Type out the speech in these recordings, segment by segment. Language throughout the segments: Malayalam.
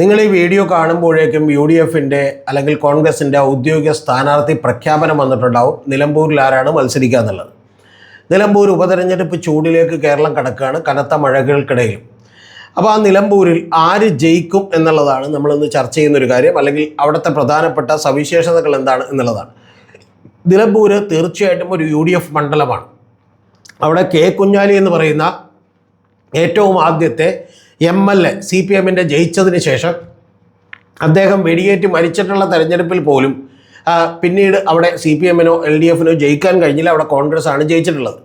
നിങ്ങൾ ഈ വീഡിയോ കാണുമ്പോഴേക്കും യു ഡി എഫിന്റെ അല്ലെങ്കിൽ കോൺഗ്രസിന്റെ ഔദ്യോഗിക സ്ഥാനാർത്ഥി പ്രഖ്യാപനം വന്നിട്ടുണ്ടാവും. നിലമ്പൂരിൽ ആരാണ് മത്സരിക്കുക എന്നുള്ളത്. നിലമ്പൂർ ഉപതെരഞ്ഞെടുപ്പ് ചൂടിലേക്ക് കേരളം കടക്കുകയാണ് കനത്ത മഴകൾക്കിടയിലും. അപ്പോൾ ആ നിലമ്പൂരിൽ ആര് ജയിക്കും എന്നുള്ളതാണ് നമ്മളിന്ന് ചർച്ച ചെയ്യുന്നൊരു കാര്യം. അല്ലെങ്കിൽ അവിടുത്തെ പ്രധാനപ്പെട്ട സവിശേഷതകൾ എന്താണ് എന്നുള്ളതാണ്. നിലമ്പൂർ തീർച്ചയായിട്ടും ഒരു യു ഡി എഫ് മണ്ഡലമാണ്. അവിടെ കെ കുഞ്ഞാലി എന്ന് പറയുന്ന ഏറ്റവും ആദ്യത്തെ M L A C P എമ്മിന്റെ ജയിച്ചതിന് ശേഷം അദ്ദേഹം വെടിയേറ്റ് മരിച്ചിട്ടുള്ള തെരഞ്ഞെടുപ്പിൽ പോലും പിന്നീട് അവിടെ സി പി എമ്മിനോ എൽ ഡി എഫിനോ ജയിക്കാൻ കഴിഞ്ഞില്ല. അവിടെ കോൺഗ്രസ് ആണ് ജയിച്ചിട്ടുള്ളത്.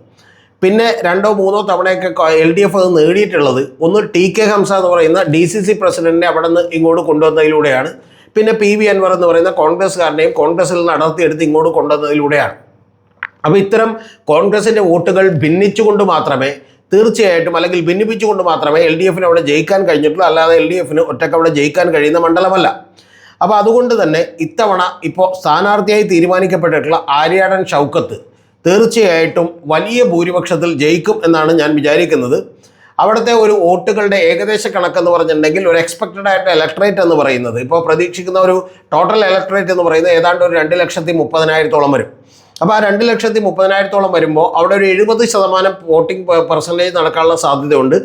പിന്നെ രണ്ടോ മൂന്നോ തവണയൊക്കെ എൽ ഡി എഫ് അത് നേടിയിട്ടുള്ളത് ഒന്ന് ടി കെ ഹംസ എന്ന് പറയുന്ന ഡി സി സി പ്രസിഡന്റിനെ അവിടെ നിന്ന് ഇങ്ങോട്ട് കൊണ്ടുവന്നതിലൂടെയാണ്. പിന്നെ പി വി അൻവർ എന്ന് പറയുന്ന കോൺഗ്രസ്സുകാരനെയും കോൺഗ്രസിൽ നടത്തിയെടുത്ത് ഇങ്ങോട്ട് കൊണ്ടുവന്നതിലൂടെയാണ്. അപ്പോൾ ഇത്തരം കോൺഗ്രസിന്റെ വോട്ടുകൾ ഭിന്നിച്ചുകൊണ്ട് മാത്രമേ തീർച്ചയായിട്ടും അല്ലെങ്കിൽ ഭിന്നിപ്പിച്ചുകൊണ്ട് മാത്രമേ എൽ ഡി എഫിന് അവിടെ ജയിക്കാൻ കഴിഞ്ഞിട്ടുള്ളൂ. അല്ലാതെ എൽ ഡി എഫിന് ഒറ്റയ്ക്ക് അവിടെ ജയിക്കാൻ കഴിയുന്ന മണ്ഡലമല്ല. അപ്പോൾ അതുകൊണ്ട് തന്നെ ഇത്തവണ ഇപ്പോൾ സ്ഥാനാർത്ഥിയായി തീരുമാനിക്കപ്പെട്ടിട്ടുള്ള ആര്യാടൻ ഷൗക്കത്ത് തീർച്ചയായിട്ടും വലിയ ഭൂരിപക്ഷത്തിൽ ജയിക്കും എന്നാണ് ഞാൻ വിചാരിക്കുന്നത്. അവിടുത്തെ ഒരു വോട്ടുകളുടെ ഏകദേശ കണക്കെന്ന് പറഞ്ഞിട്ടുണ്ടെങ്കിൽ ഒരു എക്സ്പെക്റ്റഡ് ആയിട്ട് ഇലക്ട്രേറ്റ് എന്ന് പറയുന്നത്. ഇപ്പോൾ പ്രതീക്ഷിക്കുന്ന ഒരു ടോട്ടൽ ഇലക്ട്രേറ്റ് എന്ന് പറയുന്നത് ഏതാണ്ട് ഒരു രണ്ട് ലക്ഷത്തി മുപ്പതിനായിരത്തോളം വരും. അപ്പോൾ ആ രണ്ട് ലക്ഷത്തി മുപ്പതിനായിരത്തോളം വരുമ്പോൾ അവിടെ ഒരു എഴുപത് ശതമാനം വോട്ടിംഗ് പെർസെന്റേജ് നടക്കാനുള്ള സാധ്യതയുണ്ട്.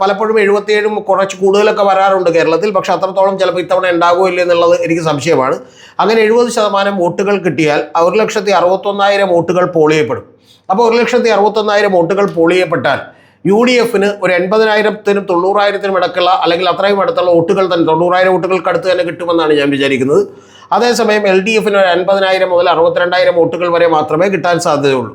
പലപ്പോഴും എഴുപത്തിയേഴും കുറച്ച് കൂടുതലൊക്കെ വരാറുണ്ട് കേരളത്തിൽ. പക്ഷേ അത്രത്തോളം ചിലപ്പോൾ ഇത്തവണ ഉണ്ടാകുമോ ഇല്ല എന്നുള്ളത് എനിക്ക് സംശയമാണ്. അങ്ങനെ എഴുപത് ശതമാനം വോട്ടുകൾ കിട്ടിയാൽ ഒരു ലക്ഷത്തി അറുപത്തൊന്നായിരം വോട്ടുകൾ പോളിയപ്പെടും. അപ്പോൾ ഒരു ലക്ഷത്തി അറുപത്തൊന്നായിരം വോട്ടുകൾ പോളിയപ്പെട്ടാൽ യു ഡി എഫിന് ഒരു എൺപതിനായിരത്തിനും തൊണ്ണൂറായിരത്തിനും ഇടക്കുള്ള അല്ലെങ്കിൽ അത്രയും അടുത്തുള്ള വോട്ടുകൾ തന്നെ തൊണ്ണൂറായിരം വോട്ടുകൾക്ക് അടുത്ത് തന്നെ കിട്ടുമെന്നാണ് ഞാൻ വിചാരിക്കുന്നത്. അതേസമയം എൽ ഡി എഫിന് ഒരു അൻപതിനായിരം മുതൽ അറുപത്തിരണ്ടായിരം വോട്ടുകൾ വരെ മാത്രമേ കിട്ടാൻ സാധ്യതയുള്ളൂ.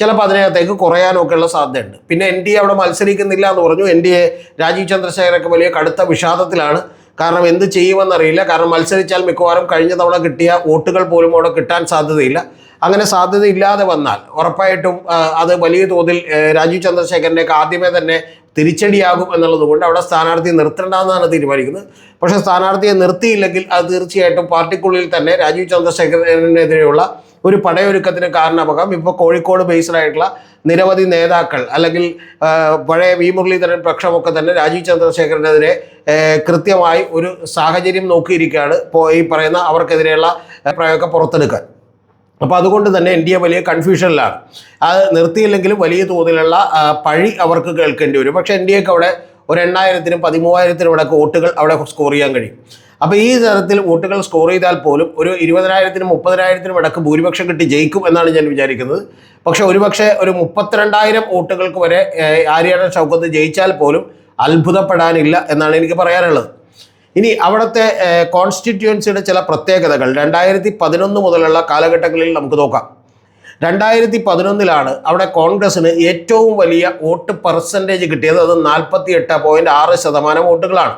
ചിലപ്പോൾ അതിനകത്തേക്ക് കുറയാനൊക്കെയുള്ള സാധ്യതയുണ്ട്. പിന്നെ എൻ ഡി എ അവിടെ മത്സരിക്കുന്നില്ല എന്ന് പറഞ്ഞു. എൻ ഡി എ രാജീവ് ചന്ദ്രശേഖരൊക്കെ വലിയ കടുത്ത വിഷാദത്തിലാണ്. കാരണം എന്ത് ചെയ്യുമെന്നറിയില്ല. കാരണം മത്സരിച്ചാൽ മിക്കവാറും കഴിഞ്ഞ തവണ കിട്ടിയ വോട്ടുകൾ പോലും അവിടെ കിട്ടാൻ സാധ്യതയില്ല. അങ്ങനെ സാധ്യത ഇല്ലാതെ വന്നാൽ ഉറപ്പായിട്ടും അത് വലിയ തോതിൽ രാജീവ് ചന്ദ്രശേഖരന്റെയൊക്കെ ആദ്യമേ തന്നെ തിരിച്ചടിയാകും എന്നുള്ളത് കൊണ്ട് അവിടെ സ്ഥാനാർത്ഥിയെ നിർത്തേണ്ടെന്നാണ് തീരുമാനിക്കുന്നത്. പക്ഷേ സ്ഥാനാർത്ഥിയെ നിർത്തിയില്ലെങ്കിൽ അത് തീർച്ചയായിട്ടും പാർട്ടിക്കുള്ളിൽ തന്നെ രാജീവ് ചന്ദ്രശേഖരനെതിരെയുള്ള ഒരു പടയൊരുക്കത്തിന് കാരണമാകാം. ഇപ്പോൾ കോഴിക്കോട് ബേസ്ഡ് ആയിട്ടുള്ള നിരവധി നേതാക്കൾ അല്ലെങ്കിൽ പഴയ വി മുരളീധരൻ പക്ഷമൊക്കെ തന്നെ രാജീവ് ചന്ദ്രശേഖരനെതിരെ കൃത്യമായി ഒരു സാഹചര്യം നോക്കിയിരിക്കുകയാണ്. ഇപ്പോൾ ഈ പറയുന്ന അവർക്കെതിരെയുള്ള പ്രയോഗം പുറത്തെടുക്കാൻ. അപ്പോൾ അതുകൊണ്ട് തന്നെ ഇന്ത്യ വലിയ കൺഫ്യൂഷനിലാണ് അത് നിർത്തിയില്ലെങ്കിലും വലിയ തോതിലുള്ള പഴി അവർക്ക് കേൾക്കേണ്ടി വരും. പക്ഷേ ഇന്ത്യയ്ക്ക് അവിടെ ഒരു എണ്ണായിരത്തിനും പതിമൂവായിരത്തിനും ഇടയ്ക്ക് വോട്ടുകൾ അവിടെ സ്കോർ ചെയ്യാൻ കഴിയും. അപ്പോൾ ഈ തരത്തിൽ വോട്ടുകൾ സ്കോർ ചെയ്താൽ പോലും ഒരു ഇരുപതിനായിരത്തിനും മുപ്പതിനായിരത്തിനും ഇടയ്ക്ക് ഭൂരിപക്ഷം കിട്ടി ജയിക്കും എന്നാണ് ഞാൻ വിചാരിക്കുന്നത്. പക്ഷേ ഒരുപക്ഷെ ഒരു മുപ്പത്തിരണ്ടായിരം വോട്ടുകൾക്ക് വരെ ആര്യാടൻ ഷൗക്കത്ത് ജയിച്ചാൽ പോലും അത്ഭുതപ്പെടാനില്ല എന്നാണ് എനിക്ക് പറയാനുള്ളത്. ഇനി അവിടുത്തെ കോൺസ്റ്റിറ്റ്യുവൻസിയുടെ ചില പ്രത്യേകതകൾ. രണ്ടായിരത്തി പതിനൊന്ന് മുതലുള്ള കാലഘട്ടങ്ങളിൽ നമുക്ക് നോക്കാം. രണ്ടായിരത്തി പതിനൊന്നിലാണ് അവിടെ കോൺഗ്രസ്സിന് ഏറ്റവും വലിയ വോട്ട് പെർസെന്റേജ് കിട്ടിയത്. അത് നാൽപ്പത്തി എട്ട് പോയിന്റ് ആറ് ശതമാനം വോട്ടുകളാണ്.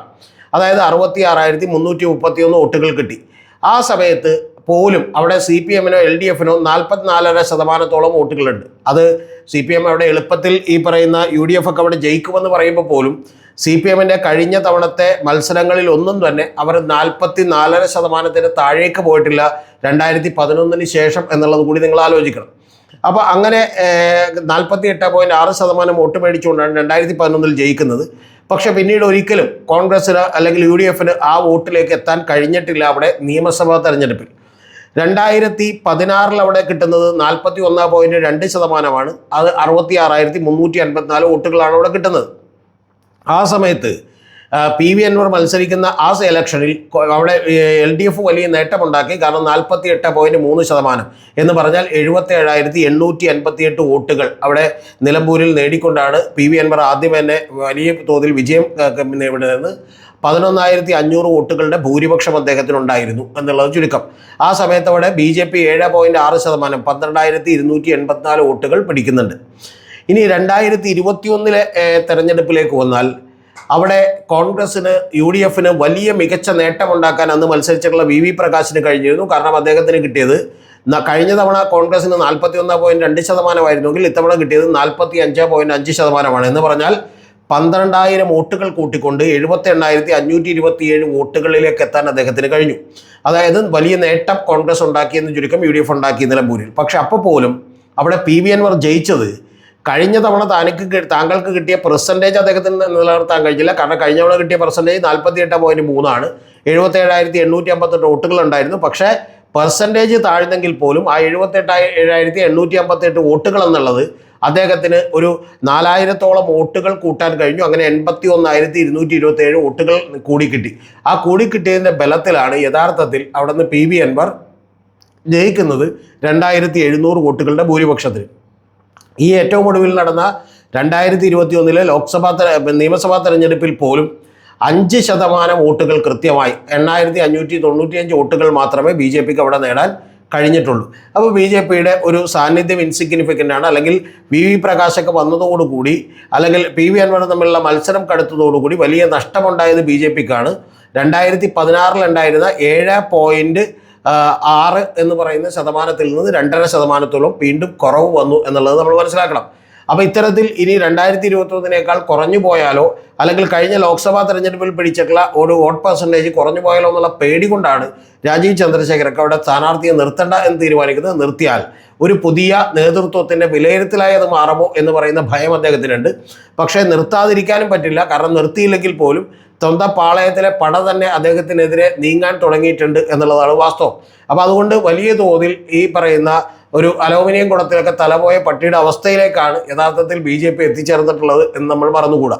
അതായത് അറുപത്തി ആറായിരത്തി മുന്നൂറ്റി മുപ്പത്തി ഒന്ന് വോട്ടുകൾ കിട്ടി. ആ സമയത്ത് പോലും അവിടെ സി പി എമ്മിനോ എൽ ഡി എഫിനോ നാൽപ്പത്തിനാലര ശതമാനത്തോളം വോട്ടുകളുണ്ട്. അത് സി പി എം അവിടെ എളുപ്പത്തിൽ ഈ പറയുന്ന യു ഡി എഫ് ഒക്കെ അവിടെ ജയിക്കുമെന്ന് പറയുമ്പോൾ പോലും സി പി എമ്മിന്റെ കഴിഞ്ഞ തവണത്തെ മത്സരങ്ങളിൽ ഒന്നും തന്നെ അവർ നാൽപ്പത്തി നാലര ശതമാനത്തിന് താഴേക്ക് പോയിട്ടില്ല രണ്ടായിരത്തി പതിനൊന്നിന് ശേഷം എന്നുള്ളത് കൂടി നിങ്ങൾ ആലോചിക്കണം. അപ്പോൾ അങ്ങനെ നാൽപ്പത്തി എട്ട് പോയിന്റ് ആറ് ശതമാനം വോട്ട് മേടിച്ചുകൊണ്ടാണ് രണ്ടായിരത്തി പതിനൊന്നിൽ ജയിക്കുന്നത്. പക്ഷേ പിന്നീട് ഒരിക്കലും കോൺഗ്രസ്സിന് അല്ലെങ്കിൽ യു ഡി എഫിന് ആ വോട്ടിലേക്ക് എത്താൻ കഴിഞ്ഞിട്ടില്ല അവിടെ നിയമസഭാ തെരഞ്ഞെടുപ്പിൽ. രണ്ടായിരത്തി പതിനാറിൽ അവിടെ കിട്ടുന്നത് നാൽപ്പത്തി ഒന്ന് പോയിന്റ് രണ്ട് ശതമാനമാണ്. അത് അറുപത്തി ആറായിരത്തി മുന്നൂറ്റി അൻപത്തിനാല് വോട്ടുകളാണ് അവിടെ കിട്ടുന്നത്. ആ സമയത്ത് പി വി അൻവർ മത്സരിക്കുന്ന ആ ഇലക്ഷനിൽ അവിടെ എൽ ഡി എഫ് വലിയ നേട്ടമുണ്ടാക്കി. കാരണം നാൽപ്പത്തി എട്ട് പോയിന്റ് മൂന്ന് ശതമാനം എന്ന് പറഞ്ഞാൽ എഴുപത്തി ഏഴായിരത്തി എണ്ണൂറ്റി അൻപത്തി എട്ട് വോട്ടുകൾ അവിടെ നിലമ്പൂരിൽ നേടിക്കൊണ്ടാണ് പി വി അൻവർ ആദ്യം തന്നെ വലിയ തോതിൽ വിജയം നേടുന്നതെന്ന് പതിനൊന്നായിരത്തി അഞ്ഞൂറ് വോട്ടുകളുടെ ഭൂരിപക്ഷം അദ്ദേഹത്തിനുണ്ടായിരുന്നു എന്നുള്ളത് ചുരുക്കം. ആ സമയത്ത് അവിടെ ബി ജെ പി ഏഴ് പോയിന്റ് ആറ് ശതമാനം പന്ത്രണ്ടായിരത്തി ഇരുന്നൂറ്റി എൺപത്തിനാല് വോട്ടുകൾ പിടിക്കുന്നുണ്ട്. ഇനി രണ്ടായിരത്തി ഇരുപത്തി ഒന്നിലെ തെരഞ്ഞെടുപ്പിലേക്ക് വന്നാൽ അവിടെ കോൺഗ്രസിന് യു ഡി എഫിന് വലിയ മികച്ച നേട്ടമുണ്ടാക്കാൻ അന്ന് മത്സരിച്ചിട്ടുള്ള വി വി പ്രകാശിന് കഴിഞ്ഞിരുന്നു. കാരണം അദ്ദേഹത്തിന് കിട്ടിയത് കഴിഞ്ഞ തവണ കോൺഗ്രസിന് നാൽപ്പത്തി ഒന്ന് പോയിന്റ് രണ്ട് ശതമാനമായിരുന്നെങ്കിൽ ഇത്തവണ കിട്ടിയത് നാൽപ്പത്തി അഞ്ച് പോയിന്റ് അഞ്ച് ശതമാനമാണ്. എന്ന് പറഞ്ഞാൽ പന്ത്രണ്ടായിരം വോട്ടുകൾ കൂട്ടിക്കൊണ്ട് എഴുപത്തി എണ്ണായിരത്തി അഞ്ഞൂറ്റി ഇരുപത്തി ഏഴ് വോട്ടുകളിലേക്ക് എത്താൻ അദ്ദേഹത്തിന് കഴിഞ്ഞു. അതായത് വലിയ നേട്ടം കോൺഗ്രസ് ഉണ്ടാക്കിയെന്ന് ചുരുക്കം യു ഡി എഫ് ഉണ്ടാക്കി നിലമ്പൂരിൽ പക്ഷെ അപ്പോൾ പോലും അവിടെ പി വി അൻവർ ജയിച്ചത് കഴിഞ്ഞ തവണ തനിക്ക് താങ്കൾക്ക് കിട്ടിയ പെർസെന്റേജ് അദ്ദേഹത്തിന് നിലനിർത്താൻ കഴിഞ്ഞില്ല കാരണം കഴിഞ്ഞ തവണ കിട്ടിയ പെർസെന്റേജ് നാൽപ്പത്തി എട്ട് പോയിന്റ് മൂന്നാണ് എഴുപത്തി ഏഴായിരത്തി എണ്ണൂറ്റി അമ്പത്തെട്ട് വോട്ടുകൾ ഉണ്ടായിരുന്നു. പക്ഷേ പെർസെന്റേജ് താഴ്ന്നെങ്കിൽ പോലും ആ എഴുപത്തെട്ട് ഏഴായിരത്തി എണ്ണൂറ്റി അമ്പത്തെട്ട് വോട്ടുകൾ എന്നുള്ളത് അദ്ദേഹത്തിന് ഒരു നാലായിരത്തോളം വോട്ടുകൾ കൂട്ടാൻ കഴിഞ്ഞു. അങ്ങനെ എൺപത്തി ഒന്നായിരത്തി ഇരുന്നൂറ്റി ഇരുപത്തി ഏഴ് വോട്ടുകൾ കൂടി കിട്ടി. ആ കൂടി കിട്ടിയതിന്റെ ബലത്തിലാണ് യഥാർത്ഥത്തിൽ അവിടെ നിന്ന് പി വി അൻവർ ജയിക്കുന്നത് രണ്ടായിരത്തി എഴുന്നൂറ് വോട്ടുകളുടെ ഭൂരിപക്ഷത്തിൽ ഈ ഏറ്റവും ഒടുവിൽ നടന്ന രണ്ടായിരത്തി ഇരുപത്തി ഒന്നിലെ ലോക്സഭാ നിയമസഭാ തെരഞ്ഞെടുപ്പിൽ പോലും അഞ്ച് ശതമാനം വോട്ടുകൾ കൃത്യമായി എണ്ണായിരത്തി അഞ്ഞൂറ്റി തൊണ്ണൂറ്റിയഞ്ച് വോട്ടുകൾ മാത്രമേ ബി ജെ പിക്ക് അവിടെ നേടാൻ കഴിഞ്ഞിട്ടുള്ളൂ. അപ്പോൾ ബി ജെ പിയുടെ ഒരു സാന്നിധ്യം ഇൻസിഗ്നിഫിക്കന്റ് ആണ്. അല്ലെങ്കിൽ വി വി പ്രകാശൊക്കെ വന്നതോടുകൂടി അല്ലെങ്കിൽ പി വി അൻവർ തമ്മിലുള്ള മത്സരം കടുത്തതോടുകൂടി വലിയ നഷ്ടമുണ്ടായത് ബി ജെ പിക്കാണ്. രണ്ടായിരത്തി പതിനാറിലുണ്ടായിരുന്ന ഏഴ് പോയിന്റ് ആറ് എന്ന് പറയുന്ന ശതമാനത്തിൽ നിന്ന് രണ്ടര ശതമാനത്തോളം വീണ്ടും കുറവ് വന്നു എന്നുള്ളത് നമ്മൾ മനസ്സിലാക്കണം. അപ്പോൾ ഇത്തരത്തിൽ ഇനി രണ്ടായിരത്തി ഇരുപത്തൊന്നിനേക്കാൾ കുറഞ്ഞു പോയാലോ അല്ലെങ്കിൽ കഴിഞ്ഞ ലോക്സഭാ തെരഞ്ഞെടുപ്പിൽ പിടിച്ചിട്ടുള്ള ഒരു വോട്ട് പെർസെന്റേജ് കുറഞ്ഞു പോയാലോ എന്നുള്ള പേടി കൊണ്ടാണ് രാജീവ് ചന്ദ്രശേഖരൊക്കെ അവിടെ സ്ഥാനാർത്ഥിയെ നിർത്തണ്ട എന്ന് തീരുമാനിക്കുന്നത് നിർത്തിയാൽ. ഒരു പുതിയ നേതൃത്വത്തിന്റെ വിലയിരുത്തലായി അത് മാറുമോ എന്ന് പറയുന്ന ഭയം അദ്ദേഹത്തിനുണ്ട്. പക്ഷേ നിർത്താതിരിക്കാനും പറ്റില്ല. കാരണം നിർത്തിയില്ലെങ്കിൽ പോലും സ്വന്തം പാളയത്തിലെ പട തന്നെ അദ്ദേഹത്തിനെതിരെ നീങ്ങാൻ തുടങ്ങിയിട്ടുണ്ട് എന്നുള്ളതാണ് വാസ്തവം. അപ്പോൾ അതുകൊണ്ട് വലിയ തോതിൽ ഈ പറയുന്ന ഒരു അലോമിനിയം കുടത്തിലൊക്കെ തലപോയ പട്ടിയുടെ അവസ്ഥയിലേക്കാണ് യഥാർത്ഥത്തിൽ ബി ജെ പി എത്തിച്ചേർന്നിട്ടുള്ളത് എന്ന് നമ്മൾ മറന്നുകൂടാ.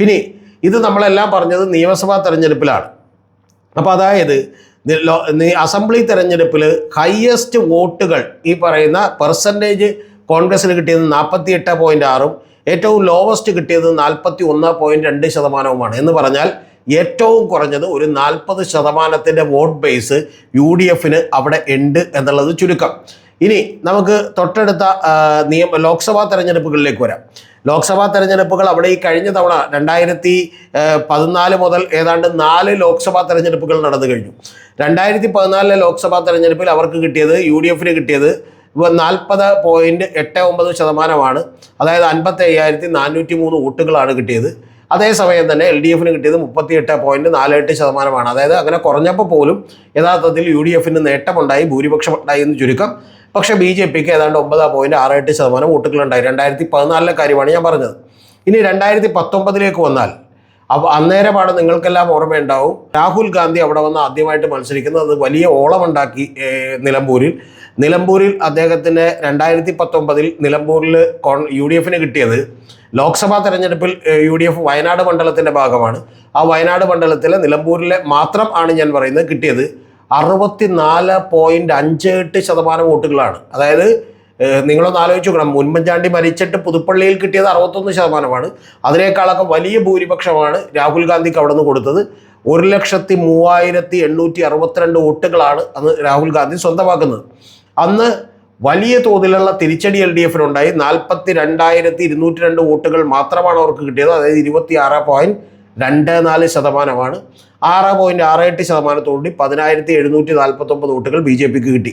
പിന്നെ ഇത് നമ്മളെല്ലാം പറഞ്ഞത് നിയമസഭാ തെരഞ്ഞെടുപ്പിലാണ്. അപ്പോൾ അതായത് അസംബ്ലി തെരഞ്ഞെടുപ്പിൽ ഹയസ്റ്റ് വോട്ടുകൾ ഈ പറയുന്ന പെർസെന്റേജ് കോൺഗ്രസ്സിന് കിട്ടിയത് നാൽപ്പത്തി എട്ട് പോയിന്റ് ആറും ഏറ്റവും ലോവസ്റ്റ് കിട്ടിയത് നാൽപ്പത്തി ഒന്ന് പോയിന്റ് രണ്ട് ശതമാനവുമാണ്. എന്ന് പറഞ്ഞാൽ ഏറ്റവും കുറഞ്ഞത് ഒരു നാൽപ്പത് ശതമാനത്തിന്റെ വോട്ട് ബേസ് യു ഡി എഫിന് അവിടെ ഉണ്ട് എന്നുള്ളത് ചുരുക്കം. ഇനി നമുക്ക് തൊട്ടടുത്ത നിയമ ലോക്സഭാ തെരഞ്ഞെടുപ്പുകളിലേക്ക് വരാം. ലോക്സഭാ തെരഞ്ഞെടുപ്പുകൾ അവിടെ ഈ കഴിഞ്ഞ തവണ രണ്ടായിരത്തി പതിനാല് മുതൽ ഏതാണ്ട് നാല് ലോക്സഭാ തെരഞ്ഞെടുപ്പുകൾ നടന്നു കഴിഞ്ഞു. രണ്ടായിരത്തി പതിനാലിലെ ലോക്സഭാ തെരഞ്ഞെടുപ്പിൽ അവർക്ക് കിട്ടിയത് യു ഡി എഫിന് കിട്ടിയത് നാൽപ്പത് പോയിന്റ് എട്ട് ഒമ്പത് ശതമാനമാണ്. അതായത് അൻപത്തി അയ്യായിരത്തി നാനൂറ്റി മൂന്ന് വോട്ടുകളാണ് കിട്ടിയത്. അതേസമയം തന്നെ എൽ ഡി എഫിന് കിട്ടിയത് മുപ്പത്തി എട്ട് പോയിന്റ് നാല് എട്ട് ശതമാനമാണ്. അതായത് അങ്ങനെ കുറഞ്ഞപ്പോൾ പോലും യഥാർത്ഥത്തിൽ യു ഡി എഫിന് നേട്ടമുണ്ടായി ഭൂരിപക്ഷം ഉണ്ടായി എന്ന് ചുരുക്കം. പക്ഷേ ബി ജെ പിക്ക് ഏതാണ്ട് ഒമ്പത് പോയിന്റ് ആറ് എട്ട് ശതമാനം വോട്ടുകളുണ്ടായി. രണ്ടായിരത്തി പതിനാലിലെ കാര്യമാണ് ഞാൻ പറഞ്ഞത്. ഇനി രണ്ടായിരത്തി പത്തൊമ്പതിലേക്ക് വന്നാൽ അപ്പോൾ അന്നേരമാണ് നിങ്ങൾക്കെല്ലാം ഓർമ്മയുണ്ടാവും. രാഹുൽ ഗാന്ധി അവിടെ വന്ന് ആദ്യമായിട്ട് മത്സരിക്കുന്നത് വലിയ ഓളമുണ്ടാക്കി നിലമ്പൂരിൽ. നിലമ്പൂരിൽ അദ്ദേഹത്തിന് രണ്ടായിരത്തി പത്തൊമ്പതിൽ നിലമ്പൂരിൽ കോൺ യു ഡി എഫിന് കിട്ടിയത് ലോക്സഭാ തെരഞ്ഞെടുപ്പിൽ യു ഡി എഫ് വയനാട് മണ്ഡലത്തിന്റെ ഭാഗമാണ്. ആ വയനാട് മണ്ഡലത്തിലെ നിലമ്പൂരിലെ മാത്രം ആണ് ഞാൻ പറയുന്നത് കിട്ടിയത്. അറുപത്തി നാല് പോയിന്റ് അഞ്ച് എട്ട് ശതമാനം വോട്ടുകളാണ്. അതായത് നിങ്ങളൊന്ന് ആലോചിച്ച് നോക്കണം. മുൻപഞ്ചാണ്ടി മരിച്ചിട്ട് പുതുപ്പള്ളിയിൽ കിട്ടിയത് അറുപത്തൊന്ന് ശതമാനമാണ്. അതിനേക്കാളൊക്കെ വലിയ ഭൂരിപക്ഷമാണ് രാഹുൽ ഗാന്ധിക്ക് അവിടെ നിന്ന് കൊടുത്തത്. ഒരു ലക്ഷത്തി മൂവായിരത്തി എണ്ണൂറ്റി അറുപത്തിരണ്ട് വോട്ടുകളാണ് അന്ന് രാഹുൽ ഗാന്ധി സ്വന്തമാക്കുന്നത്. അന്ന് വലിയ തോതിലുള്ള തിരിച്ചടി എൽ ഡി എഫിനുണ്ടായി. നാൽപ്പത്തി രണ്ടായിരത്തി ഇരുന്നൂറ്റി രണ്ട് വോട്ടുകൾ മാത്രമാണ് അവർക്ക് കിട്ടിയത്. അതായത് ഇരുപത്തി ആറ് പോയിന്റ് രണ്ട് നാല് ശതമാനമാണ്. ആറ് പോയിന്റ് ആറ് എട്ട് ശതമാനത്തോടുകൂടി പതിനായിരത്തി എഴുന്നൂറ്റി നാൽപ്പത്തൊമ്പത് വോട്ടുകൾ ബി ജെ പിക്ക് കിട്ടി.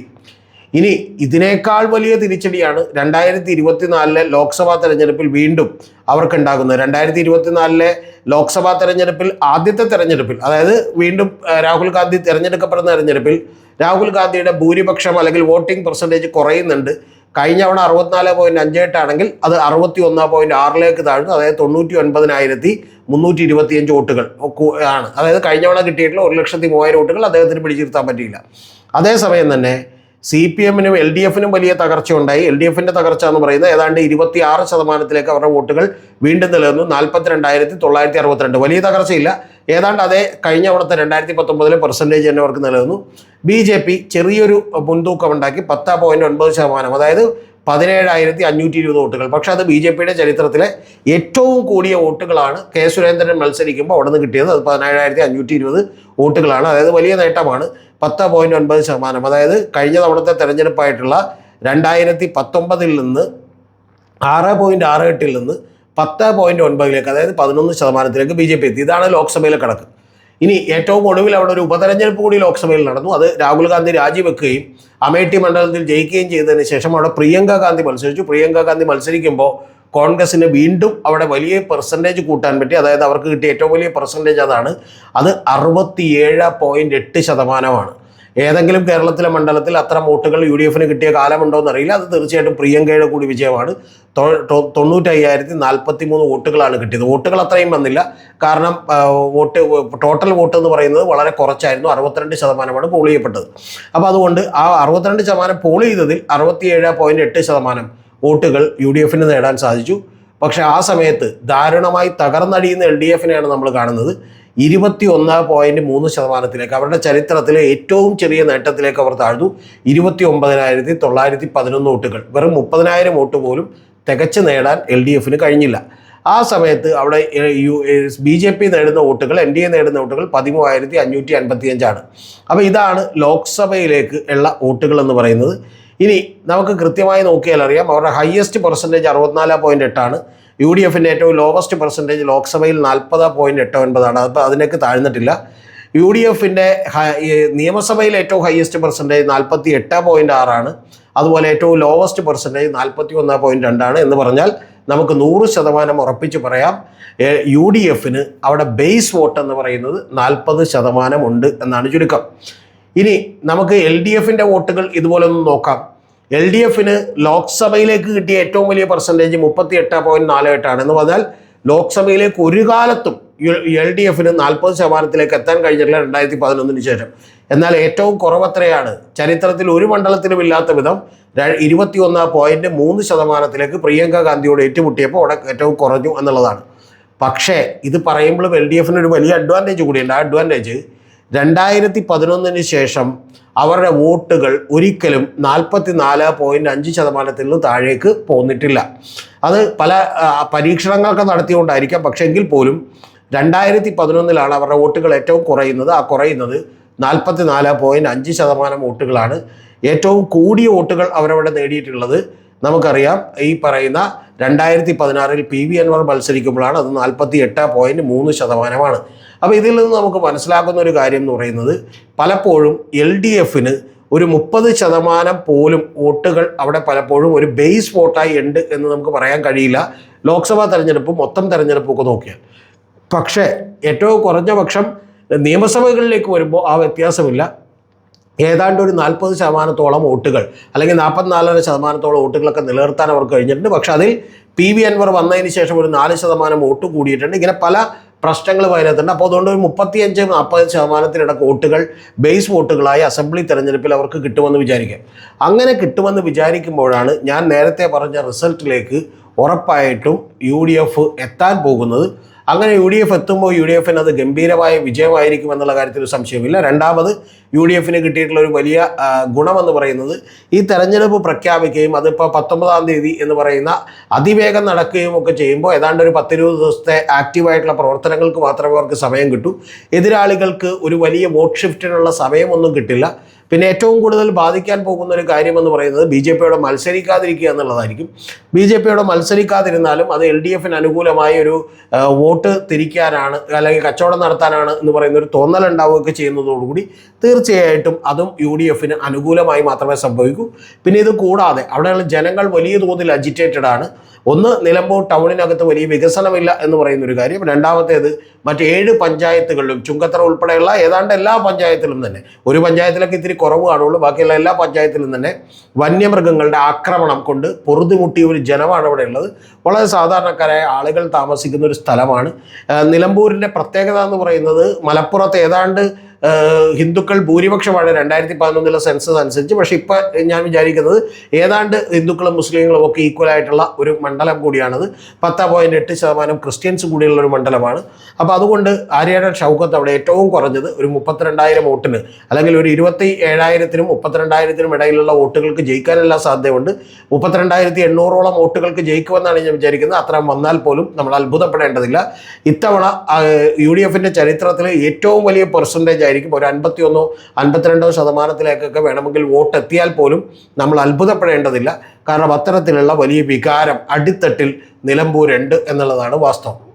ഇനി ഇതിനേക്കാൾ വലിയ തിരിച്ചടിയാണ് രണ്ടായിരത്തി ഇരുപത്തിനാലിലെ ലോക്സഭാ തെരഞ്ഞെടുപ്പിൽ വീണ്ടും അവർക്കുണ്ടാകുന്നത്. രണ്ടായിരത്തി ഇരുപത്തിനാലിലെ ലോക്സഭാ തെരഞ്ഞെടുപ്പിൽ ആദ്യത്തെ തെരഞ്ഞെടുപ്പിൽ അതായത് വീണ്ടും രാഹുൽ ഗാന്ധി തിരഞ്ഞെടുക്കപ്പെടുന്ന തെരഞ്ഞെടുപ്പിൽ രാഹുൽ ഗാന്ധിയുടെ ഭൂരിപക്ഷം അല്ലെങ്കിൽ വോട്ടിംഗ് പെർസെന്റേജ് കുറയുന്നുണ്ട്. കഴിഞ്ഞ തവണ അറുപത്തിനാല് പോയിന്റ് അഞ്ച് എട്ടാണെങ്കിൽ അത് അറുപത്തി ഒന്ന് പോയിന്റ് ആറിലേക്ക് താഴ്ന്നു. അതായത് തൊണ്ണൂറ്റി ഒൻപതിനായിരത്തി മുന്നൂറ്റി ഇരുപത്തിയഞ്ച് വോട്ടുകൾ ആണ്. അതായത് കഴിഞ്ഞ തവണ കിട്ടിയിട്ടുള്ള ഒരു ലക്ഷത്തി മൂവായിരം വോട്ടുകൾ അദ്ദേഹത്തിന് പിടിച്ചിരുത്താൻ പറ്റിയില്ല. അതേസമയം തന്നെ സി പി എമ്മിനും എൽ ഡി എഫിനും വലിയ തകർച്ച ഉണ്ടായി എൽ ഡി എഫിന്റെ തകർച്ച എന്ന് പറയുന്നത് ഏതാണ്ട് ഇരുപത്തി ആറ് ശതമാനത്തിലേക്ക് അവരുടെ വോട്ടുകൾ വീണ്ടും നിലനിന്നു. നാൽപ്പത്തിരണ്ടായിരത്തി തൊള്ളായിരത്തി അറുപത്തിരണ്ട്. വലിയ തകർച്ചയില്ല. ഏതാണ്ട് അതേ കഴിഞ്ഞ അവിടുത്തെ രണ്ടായിരത്തി പത്തൊമ്പതിലെ പെർസെന്റേജ് തന്നെ അവർക്ക് നിലനിന്നു. ബി ജെ പി ചെറിയൊരു മുൻതൂക്കം ഉണ്ടാക്കി പത്ത് പോയിന്റ് ഒൻപത് ശതമാനം. അതായത് പതിനേഴായിരത്തി അഞ്ഞൂറ്റി ഇരുപത് വോട്ടുകൾ. പക്ഷേ അത് ബി ജെ പിയുടെ ചരിത്രത്തിലെ ഏറ്റവും കൂടിയ വോട്ടുകളാണ് കെ സുരേന്ദ്രൻ മത്സരിക്കുമ്പോൾ അവിടെ നിന്ന് കിട്ടിയത്. അത് പതിനേഴായിരത്തി അഞ്ഞൂറ്റി ഇരുപത് വോട്ടുകളാണ്. അതായത് വലിയ നേട്ടമാണ്. പത്ത് പോയിന്റ് ഒൻപത് ശതമാനം. അതായത് കഴിഞ്ഞ തവണത്തെ തെരഞ്ഞെടുപ്പായിട്ടുള്ള രണ്ടായിരത്തി പത്തൊമ്പതിൽ നിന്ന് ആറ് പോയിന്റ് ആറ് എട്ടിൽ നിന്ന് പത്ത് പോയിന്റ് ഒൻപതിലേക്ക് അതായത് പതിനൊന്ന് ശതമാനത്തിലേക്ക് ബി ജെ പി എത്തി. ഇതാണ് ലോക്സഭയിലെ കണക്ക്. ഇനി ഏറ്റവും ഒടുവിൽ അവിടെ ഒരു ഉപതെരഞ്ഞെടുപ്പ് കൂടി ലോക്സഭയിൽ നടന്നു. അത് രാഹുൽ ഗാന്ധി രാജിവെക്കുകയും അമേഠി മണ്ഡലത്തിൽ ജയിക്കുകയും ചെയ്തതിന് ശേഷം അവിടെ പ്രിയങ്ക ഗാന്ധി മത്സരിച്ചു. പ്രിയങ്ക ഗാന്ധി മത്സരിക്കുമ്പോൾ കോൺഗ്രസിന് വീണ്ടും അവിടെ വലിയ പെർസെന്റേജ് കൂട്ടാൻ പറ്റി. അതായത് അവർക്ക് കിട്ടിയ ഏറ്റവും വലിയ പെർസെന്റേജ് അതാണ്. അത് അറുപത്തിയേഴ് പോയിന്റ് എട്ട് ശതമാനമാണ്. ഏതെങ്കിലും കേരളത്തിലെ മണ്ഡലത്തിൽ അത്ര വോട്ടുകൾ യു ഡി എഫിന് കിട്ടിയ കാലമുണ്ടോ എന്നറിയില്ല അത് തീർച്ചയായിട്ടും പ്രിയങ്കയുടെ കൂടി വിജയമാണ്. തൊണ്ണൂറ്റയ്യായിരത്തി നാൽപ്പത്തി മൂന്ന് വോട്ടുകളാണ് കിട്ടിയത്. വോട്ടുകൾ അത്രയും വന്നില്ല. കാരണം വോട്ട് ടോട്ടൽ വോട്ട് എന്ന് പറയുന്നത് വളരെ കുറച്ചായിരുന്നു. അറുപത്തിരണ്ട് ശതമാനമാണ് പോൾ ചെയ്യപ്പെട്ടത്. അപ്പോൾ അതുകൊണ്ട് ആ അറുപത്തിരണ്ട് ശതമാനം പോൾ ചെയ്തതിൽ അറുപത്തിയേഴ് പോയിന്റ് എട്ട് ശതമാനം വോട്ടുകൾ യു ഡി എഫിന് നേടാൻ സാധിച്ചു. പക്ഷെ ആ സമയത്ത് ദാരുണമായി തകർന്നടിയുന്ന എൽ ഡി എഫിനെയാണ് നമ്മൾ കാണുന്നത്. ഇരുപത്തി ഒന്ന് പോയിന്റ് മൂന്ന് ശതമാനത്തിലേക്ക് അവരുടെ ചരിത്രത്തിലെ ഏറ്റവും ചെറിയ നേട്ടത്തിലേക്ക് അവർ താഴ്ന്നു. ഇരുപത്തി ഒമ്പതിനായിരത്തി തൊള്ളായിരത്തി പതിനൊന്ന് വോട്ടുകൾ. വെറും മുപ്പതിനായിരം വോട്ട് പോലും തികച്ചു നേടാൻ എൽ ഡി എഫിന് കഴിഞ്ഞില്ല. ആ സമയത്ത് അവിടെ യു ബി ജെ പി നേടുന്ന വോട്ടുകൾ എൻ ഡി എ നേടുന്ന വോട്ടുകൾ പതിമൂവായിരത്തി അഞ്ഞൂറ്റി അൻപത്തി അഞ്ചാണ് അപ്പോൾ ഇതാണ് ലോക്സഭയിലേക്ക് ഉള്ള വോട്ടുകൾ എന്ന് പറയുന്നത്. ഇനി നമുക്ക് കൃത്യമായി നോക്കിയാൽ അറിയാം അവരുടെ ഹയസ്റ്റ് പെർസെന്റേജ് അറുപത്തിനാല് പോയിന്റ് എട്ടാണ്. യു ഡി എഫിന്റെ ഏറ്റവും ലോവസ്റ്റ് പെർസെന്റേജ് ലോക്സഭയിൽ നാൽപ്പത് പോയിന്റ് എട്ട് ഒൻപതാണ്. അപ്പോൾ അതിനേക്ക് താഴ്ന്നിട്ടില്ല. യു ഡി എഫിന്റെ നിയമസഭയിൽ ഏറ്റവും ഹയസ്റ്റ് പെർസെന്റേജ് നാൽപ്പത്തി എട്ട് പോയിന്റ് ആറാണ്. അതുപോലെ ഏറ്റവും ലോവസ്റ്റ് പെർസെന്റേജ് നാൽപ്പത്തി ഒന്ന് പോയിന്റ് രണ്ടാണ് എന്ന് പറഞ്ഞാൽ നമുക്ക് നൂറ് ശതമാനം ഉറപ്പിച്ച് പറയാം. യു ഡി എഫിന് അവിടെ ബേസ് വോട്ട് എന്ന് പറയുന്നത് നാൽപ്പത് ശതമാനം ഉണ്ട് എന്നാണ് ചുരുക്കം. ഇനി നമുക്ക് എൽ ഡി എഫിന്റെ വോട്ടുകൾ ഇതുപോലെ ഒന്ന് നോക്കാം. എൽ ഡി എഫിന് ലോക്സഭയിലേക്ക് കിട്ടിയ ഏറ്റവും വലിയ പെർസെന്റേജ് മുപ്പത്തി എട്ട് പോയിന്റ് നാല് എട്ടാണ്. എന്ന് പറഞ്ഞാൽ ലോക്സഭയിലേക്ക് ഒരു കാലത്തും എൽ ഡി എഫിന് നാൽപ്പത് ശതമാനത്തിലേക്ക് എത്താൻ കഴിഞ്ഞിട്ടില്ല രണ്ടായിരത്തി പതിനൊന്നിന് ശേഷം. എന്നാൽ ഏറ്റവും കുറവത്രയാണ് ചരിത്രത്തിൽ ഒരു മണ്ഡലത്തിലും ഇല്ലാത്ത വിധം ഇരുപത്തി ഒന്ന് പോയിന്റ് മൂന്ന് ശതമാനത്തിലേക്ക് പ്രിയങ്ക ഗാന്ധിയോട് ഏറ്റുമുട്ടിയപ്പോൾ അവിടെ ഏറ്റവും കുറഞ്ഞു എന്നുള്ളതാണ്. പക്ഷേ ഇത് പറയുമ്പോഴും എൽ ഡി എഫിന് ഒരു വലിയ അഡ്വാന്റേജ് കൂടിയുണ്ട്. ആ അഡ്വാന്റേജ് രണ്ടായിരത്തി പതിനൊന്നിന് ശേഷം അവരുടെ വോട്ടുകൾ ഒരിക്കലും നാൽപ്പത്തി നാല് പോയിന്റ് അഞ്ച് ശതമാനത്തിൽ നിന്ന് താഴേക്ക് പോന്നിട്ടില്ല. അത് പല പരീക്ഷണങ്ങളൊക്കെ നടത്തിയുകൊണ്ടായിരിക്കാം പക്ഷേ എങ്കിൽ പോലും രണ്ടായിരത്തി പതിനൊന്നിലാണ് അവരുടെ വോട്ടുകൾ ഏറ്റവും കുറയുന്നത്. ആ കുറയുന്നത് നാൽപ്പത്തി നാല് പോയിന്റ് അഞ്ച് ശതമാനം വോട്ടുകളാണ്. ഏറ്റവും കൂടിയ വോട്ടുകൾ അവരവിടെ നേടിയിട്ടുള്ളത് നമുക്കറിയാം. ഈ പറയുന്ന രണ്ടായിരത്തി പതിനാറിൽ പി വി അൻവർ മത്സരിക്കുമ്പോഴാണ് അത് നാൽപ്പത്തി എട്ട് പോയിന്റ് മൂന്ന് ശതമാനമാണ്. അപ്പോൾ ഇതിൽ നിന്ന് നമുക്ക് മനസ്സിലാക്കുന്ന ഒരു കാര്യം എന്ന് പറയുന്നത് പലപ്പോഴും എൽ ഡി എഫിന് ഒരു മുപ്പത് ശതമാനം പോലും വോട്ടുകൾ അവിടെ പലപ്പോഴും ഒരു ബേസ് വോട്ടായി ഉണ്ട് എന്ന് നമുക്ക് പറയാൻ കഴിയില്ല. ലോക്സഭാ തെരഞ്ഞെടുപ്പ് മൊത്തം തെരഞ്ഞെടുപ്പും ഒക്കെ നോക്കിയാൽ. പക്ഷേ ഏറ്റവും കുറഞ്ഞ പക്ഷം നിയമസഭകളിലേക്ക് വരുമ്പോൾ ആ വ്യത്യാസമില്ല. ഏതാണ്ട് ഒരു നാൽപ്പത് ശതമാനത്തോളം വോട്ടുകൾ അല്ലെങ്കിൽ നാൽപ്പത്തിനാലര ശതമാനത്തോളം വോട്ടുകളൊക്കെ നിലനിർത്താൻ അവർക്ക് കഴിഞ്ഞിട്ടുണ്ട്. പക്ഷേ അതിൽ പി വി അൻവർ വന്നതിന് ശേഷം ഒരു നാല് ശതമാനം വോട്ട് കൂടിയിട്ടുണ്ട്. ഇങ്ങനെ പല പ്രശ്നങ്ങളും വയലത്തുണ്ട് അപ്പോൾ അതുകൊണ്ട് ഒരു മുപ്പത്തിയഞ്ച് നാൽപ്പത് ശതമാനത്തിനിടക്ക് വോട്ടുകൾ ബേസ് വോട്ടുകളായി അസംബ്ലി തെരഞ്ഞെടുപ്പിൽ അവർക്ക് കിട്ടുമെന്ന് വിചാരിക്കാം. അങ്ങനെ കിട്ടുമെന്ന് വിചാരിക്കുമ്പോഴാണ് ഞാൻ നേരത്തെ പറഞ്ഞ റിസൾട്ടിലേക്ക് ഉറപ്പായിട്ടും യു ഡി എഫ് എത്താൻ പോകുന്നത്. അങ്ങനെ യു ഡി എഫ് എത്തുമ്പോൾ യു ഡി എഫിന് അത് ഗംഭീരമായ വിജയമായിരിക്കും എന്നുള്ള കാര്യത്തിൽ സംശയമില്ല രണ്ടാമത് യു ഡി എഫിന് കിട്ടിയിട്ടുള്ള ഒരു വലിയ ഗുണമെന്ന് പറയുന്നത് ഈ തെരഞ്ഞെടുപ്പ് പ്രഖ്യാപിക്കുകയും അതിപ്പോൾ പത്തൊമ്പതാം തീയതി എന്ന് പറയുന്ന അതിവേഗം നടക്കുകയും ഒക്കെ ചെയ്യുമ്പോൾ ഏതാണ്ട് ഒരു പത്തിരുപത് ദിവസത്തെ ആക്റ്റീവായിട്ടുള്ള പ്രവർത്തനങ്ങൾക്ക് മാത്രമേ അവർക്ക് സമയം കിട്ടൂ. എതിരാളികൾക്ക് ഒരു വലിയ വോട്ട് ഷിഫ്റ്റിനുള്ള സമയമൊന്നും കിട്ടില്ല. പിന്നെ ഏറ്റവും കൂടുതൽ ബാധിക്കാൻ പോകുന്ന ഒരു കാര്യമെന്ന് പറയുന്നത് ബി ജെ പിയോട് മത്സരിക്കാതിരിക്കുക എന്നുള്ളതായിരിക്കും. ബി ജെ പിയോട് മത്സരിക്കാതിരുന്നാലും അത് എൽ ഡി എഫിന് അനുകൂലമായ ഒരു വോട്ട് തിരിക്കാനാണ് അല്ലെങ്കിൽ കച്ചവടം നടത്താനാണ് എന്ന് പറയുന്ന ഒരു തോന്നലുണ്ടാവുകയൊക്കെ ചെയ്യുന്നതോടുകൂടി തീർച്ചയായിട്ടും അതും യു ഡി എഫിന് അനുകൂലമായി മാത്രമേ സംഭവിക്കൂ. പിന്നെ ഇത് കൂടാതെ അവിടെയുള്ള ജനങ്ങൾ വലിയ തോതിൽ അജിറ്റേറ്റഡ് ആണ്. ഒന്ന് നിലമ്പൂർ ടൗണിനകത്ത് വലിയ വികസനമില്ല എന്ന് പറയുന്ന ഒരു കാര്യം. രണ്ടാമത്തേത് മറ്റ് ഏഴ് പഞ്ചായത്തുകളിലും ചുങ്കത്തറ ഉൾപ്പെടെയുള്ള ഏതാണ്ട് എല്ലാ പഞ്ചായത്തിലും തന്നെ. ഒരു പഞ്ചായത്തിലൊക്കെ ഇത്തിരി കുറവ് കാണുള്ളൂ ബാക്കിയുള്ള എല്ലാ പഞ്ചായത്തിലും തന്നെ വന്യമൃഗങ്ങളുടെ ആക്രമണം കൊണ്ട് പൊറുതിമുട്ടിയ ഒരു ജനമാണ് ഇവിടെ ഉള്ളത് വളരെ സാധാരണക്കാരായ ആളുകൾ താമസിക്കുന്ന ഒരു സ്ഥലമാണ്. നിലമ്പൂരിന്റെ പ്രത്യേകത എന്ന് പറയുന്നത് മലപ്പുറത്ത് ഏതാണ്ട് ഹിന്ദുക്കൾ ഭൂരിപക്ഷമാണ് രണ്ടായിരത്തി പതിനൊന്നിലെ സെൻസസ് അനുസരിച്ച്. പക്ഷെ ഇപ്പം ഞാൻ വിചാരിക്കുന്നത് ഏതാണ്ട് ഹിന്ദുക്കളും മുസ്ലിങ്ങളും ഒക്കെ ഈക്വൽ ആയിട്ടുള്ള ഒരു മണ്ഡലം കൂടിയാണത്. പത്ത് പോയിന്റ് എട്ട് ശതമാനം ക്രിസ്ത്യൻസ് കൂടിയുള്ള ഒരു മണ്ഡലമാണ്. അപ്പോൾ അതുകൊണ്ട് ആര്യാടൻ ഷൗക്കത്ത് അവിടെ ഏറ്റവും കുറഞ്ഞത് ഒരു മുപ്പത്തിരണ്ടായിരം വോട്ടിന് അല്ലെങ്കിൽ ഒരു ഇരുപത്തി ഏഴായിരത്തിനും മുപ്പത്തിരണ്ടായിരത്തിനും ഇടയിലുള്ള വോട്ടുകൾക്ക് ജയിക്കാനെല്ലാം സാധ്യതയുണ്ട്. മുപ്പത്തിരണ്ടായിരത്തി എണ്ണൂറോളം വോട്ടുകൾക്ക് ജയിക്കുമെന്നാണ് ഞാൻ വിചാരിക്കുന്നത്. അത്ര വന്നാൽ പോലും നമ്മൾ അത്ഭുതപ്പെടേണ്ടതില്ല. ഇത്തവണ യു ഡി എഫിന്റെ ചരിത്രത്തിൽ ഏറ്റവും വലിയ പെർസെന്റേജ് ആയിരിക്കും. ഒരു അൻപത്തിയൊന്നോ അൻപത്തിരണ്ടോ ശതമാനത്തിലേക്കൊക്കെ വേണമെങ്കിൽ വോട്ട് എത്തിയാൽ പോലും നമ്മൾ അത്ഭുതപ്പെടേണ്ടതില്ല. കാരണം അത്തരത്തിലുള്ള വലിയ വികാരം അടിത്തട്ടിൽ നിലമ്പൂരുണ്ട് എന്നുള്ളതാണ് വാസ്തവം.